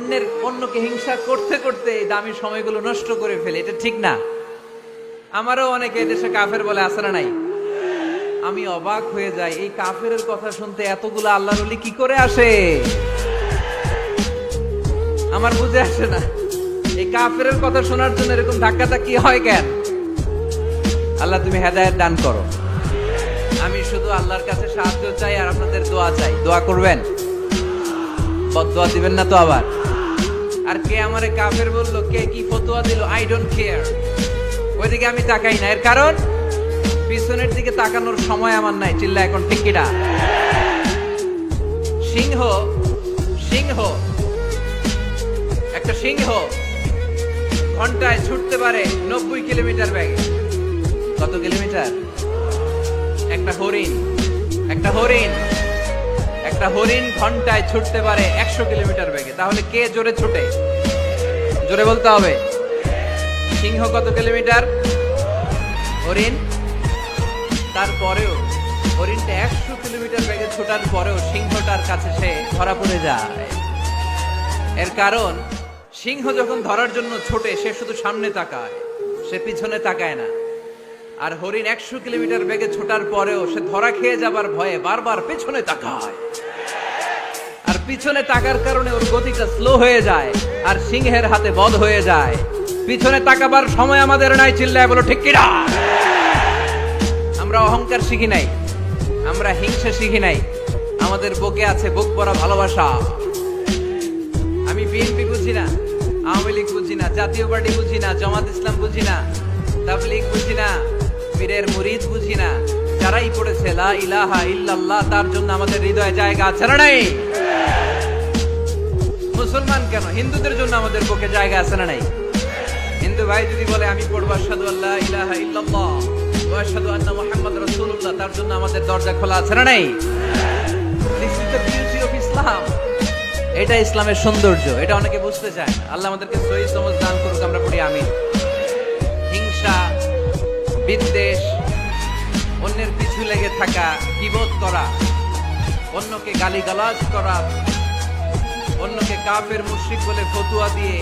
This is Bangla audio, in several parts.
অন্যের, অন্যকে হিংসা করতে করতে এই দামি সময়গুলো নষ্ট করে ফেলে, এটা ঠিক না। আমারও অনেকে এদেশে কাফের বলে আসে নাই? আমি অবাক হয়ে যাই, এই কাফের কথা শুনতে এতগুলো আল্লাহর ওলি কি করে আসে? আমার বুঝে আসে না। এই কাফের কথা শোনার জন্য এরকম ধাক্কা ধাক্কি হয় কেন? আল্লাহ, তুমি হেদায়েত দান করো। আমি শুধু আল্লাহর কাছে সাহায্য চাই আর আপনাদের দোয়া চাই। দোয়া করবেন? দোয়া দিবেন না তো আবার? আর কে আমারে কাফের বলল, কে কি ফতোয়া দিল আই ডোন্ট কেয়ার ওইদিকে আমি তাকাই না, এর কারণ পিছনের দিকে তাকানোর সময় আমার নাই চিল্লা এখন কিনা সিংহ সিংহ, একটা সিংহ ঘন্টায় ছুটতে পারে নব্বই কিলোমিটার ব্যাগে। কত কিলোমিটার? একটা হরিণ একটা হরিণ। একটা হরিণ ঘন্টায় ছুটতে পারে একশো কিলোমিটার বেগে। তাহলে কে জোরে ছুটে? জোরে বলতে হবে। সিংহ কত কিলোমিটার? হরিণ? তারপরেও হরিণটা একশো কিলোমিটার বেগে ছোটার পরেও সিংহটার কাছে সে ধরা পড়ে যায়। এর কারণ, সিংহ যখন ধরার জন্য ছোটে, সে শুধু সামনে তাকায়, সে পিছনে তাকায় না। আর হরিণ একশো কিলোমিটার বেগে ছোটার পরেও সে ধরা খেয়ে যাবার ভয়ে বারবার পেছনে তাকায়। পিছনে তাকার কারণে ওর গতিটা স্লো হয়ে যায় আর সিংহের হাতে বধ হয়ে যায়। পিছনে তাকাবার সময় আমাদের নাই, চিল্লায় বলো, ঠিক কিনা? আমরা অহংকার শিখি নাই, আমরা হিংসা শিখি নাই, আমাদের বুকে আছে বুক ভরা ভালোবাসা। আমি বিএনপি বুঝি না, আওয়ামী লীগ বুঝি না, জাতীয় পার্টি বুঝি না, জামাত ইসলাম বুঝি না, তাবলিগ বুঝি না, পীরের মুরিদ বুঝি না। যারাই পড়েছে, লা ইলাহা ইল্লাল্লাহ, তার জন্য আমাদের হৃদয়ে জায়গা আছে না নাই? মুসলমান কেন? হিন্দুদের জন্য আমাদের পক্ষে জায়গা আছে না নাই? হিন্দু ভাই যদি বলে, আমি পড়ব, আশহাদু আল্লাহ ইলাহা ইল্লাল্লাহ আশহাদু আন্না মুহাম্মাদ রাসূলুল্লাহ, তার জন্য আমাদের দরজা খোলা আছে না নাই? This is the beauty of Islam এটা ইসলামের সৌন্দর্য, এটা অনেকে বুঝতে চায় আল্লাহ আমাদেরকে সহি সমাজ দান করুক, আমরা পড়ি, আমিন। হিংসা, বিদ্বেষ অন্যের পিছু লেগে থাকা কিবোধ করা? অন্যকে গালিগালাজ করা, অন্যকে কাপের মুশ্রিক বলে ফতুয়া দিয়ে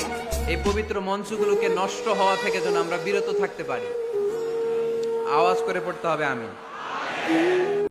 এই পবিত্র মঞ্চগুলোকে নষ্ট হওয়া থেকে যেন আমরা বিরত থাকতে পারি। আওয়াজ করে পড়তে হবে আমি